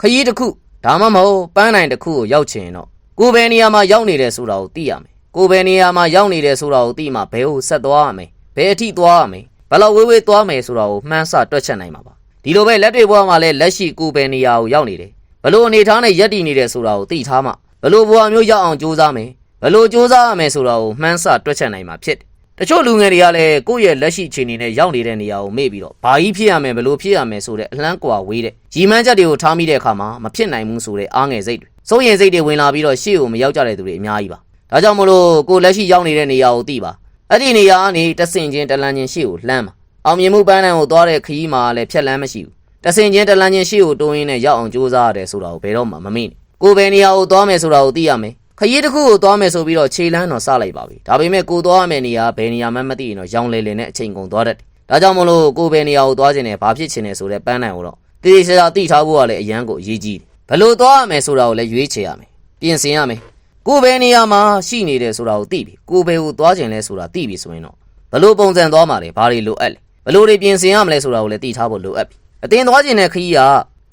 ခရီးတစ်ခုဒါမှမဟုတ်ပန်းနိုင်တစ်ခုကိုရောက်ချင်ရင်တော့ကိုယ်ဘယ်နေရာမှာရောက်နေတယ်ဆိုတာကိုသိရမယ်ကိုယ်ဘယ်နေရာမှာရောက်နေတယ်ဆိုတာကိုသိမှဘယ်ကိုဆက်သွားရမယ်ဘယ်အထိသွားရမယ်ဘယ်လောက်ဝေးဝေးသွားမယ်ဆိုတာကိုမှန်းဆတွက်ချက်နိုင်မှာပါဒီလိုပဲလက်တွေဘဝမှာလည်းလက်ရှိကိုယ်ဘယ်နေရာကိုရောက်နေတယ်ဘလို့အနေထားနဲ့ရက်တည်နေတယ်ဆိုတာကိုသိထားမှဘလို့ဘဝမျိုးရောက်အောင်ကြိုးစားမယ်ဘလို့ကြိုးစားရမယ်ဆိုတာကိုမှန်းဆတွက်ချက်နိုင်မှာဖြစ်တယ် တချို့လူငယ်တွေကလည်းကိုယ့်ရဲ့လက်ရှိအခြေအနေနဲ့ရောက်နေတဲ့နေရာကိုမေ့ပြီးတော့ဘာကြီးဖြစ်ရမယ်ဘယ်လိုဖြစ်ရမယ်ဆိုတဲ့အလှမ်းကွာဝေးတဲ့ရီမန်းချက်တွေကိုထားမိတဲ့အခါမှာမဖြစ်နိုင်ဘူးဆိုတဲ့အားငယ်စိတ်တွေစိုးရင်စိတ်တွေဝင်လာပြီးတော့ရှေ့ကိုမရောက်ကြတဲ့သူတွေအများကြီးပါဒါကြောင့်မလို့ကိုယ်လက်ရှိရောက်နေတဲ့နေရာကိုသိပါအဲ့ဒီနေရာကနေတဆင်ချင်းတလန်းချင်းရှေ့ကိုလှမ်းပါအောင်မြင်မှုပန်းတန်းကိုသွားတဲ့ခရီးမှာလည်းဖြတ်လန်းမရှိဘူးတဆင်ချင်းတလန်းချင်းရှေ့ကိုတိုးရင်းနဲ့ရောက်အောင်ကြိုးစားရတယ်ဆိုတာကိုဘယ်တော့မှမမေ့နဲ့ကိုယ်ပဲနေရာကိုသွားမယ်ဆိုတာကိုသိရမယ် ခရီးတစ်ခုကိုသွားမယ်ဆိုပြီးတော့ခြေလန်းတော့စလိုက်ပါပြီဒါပေမဲ့ကိုသွားရမယ့်နေရာဘယ်နေရာမှမသိရင်တော့ရောင်လေလေနဲ့အချိန်ကုန်သွားတတ်တယ်ဒါကြောင့်မလို့ကိုဘယ်နေရာကိုသွားခြင်းနဲ့ဘာဖြစ်ခြင်းနဲ့ဆိုတဲ့ပန်းနိုင်ကိုတော့တည်တည်ချာချာသိထားဖို့ကလည်းအရန်ကိုအရေးကြီးတယ်ဘယ်လို့သွားရမယ်ဆိုတာကိုလည်းရွေးချယ်ရမယ်ပြင်ဆင်ရမယ်ကိုဘယ်နေရာမှာရှိနေတယ်ဆိုတာကိုသိပြီကိုဘယ်ကိုသွားခြင်းလဲဆိုတာသိပြီဆိုရင်တော့ဘယ်လို့ပုံစံသွားမှာလဲဘာတွေလိုအပ်လဲဘယ်လို့တွေပြင်ဆင်ရမလဲဆိုတာကိုလည်းသိထားဖို့လိုအပ်ပြီအတင်းသွားခြင်းတဲ့ခရီးက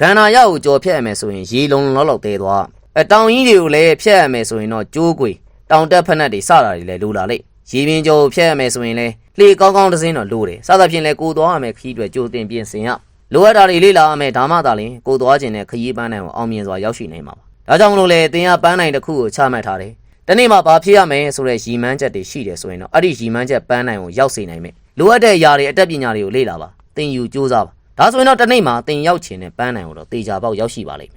ဂန္ဓာရကိုကြော်ဖြတ်ရမယ်ဆိုရင်ရေလုံးလုံးလောက်လောက်သေးသွားရမယ် အတောင်ကြီးတွေကိုလည်းဖျက်ရမယ်ဆိုရင်တော့ကြိုးကွေတောင်တက်ဖက်နှက်တွေစတာတွေလည်းလိုလာလိမ့်ရေပင်ကြောဖျက်ရမယ်ဆိုရင်လည်းလှေကောင်းကောင်းတစ်စင်းတော့လိုတယ်စသဖြင့်လည်းကိုသွားရမယ်ခရီးတွေကြိုတင်ပြင်ဆင်ရလိုအပ်တာတွေလေ့လာရမယ်ဒါမှသာလျှင်ကိုသွားခြင်းနဲ့ခရီးပန်းနိုင်ကိုအောင်မြင်စွာရောက်ရှိနိုင်မှာပါဒါကြောင့်မလို့လေတင်ရပန်းနိုင်တစ်ခုကိုချမှတ်ထားတယ်တနေ့မှာဘာဖြစ်ရမယ်ဆိုတဲ့ရည်မှန်းချက်တွေရှိတယ်ဆိုရင်တော့အဲ့ဒီရည်မှန်းချက်ပန်းနိုင်ကိုရောက်စေနိုင်မယ်လိုအပ်တဲ့အရာတွေအတတ်ပညာတွေကိုလေ့လာပါသင်ယူစူးစမ်းပါဒါဆိုရင်တော့တနေ့မှာသင်ရောက်ချင်တဲ့ပန်းနိုင်ကိုတော့တေချာပေါက်ရောက်ရှိပါလိမ့်မယ်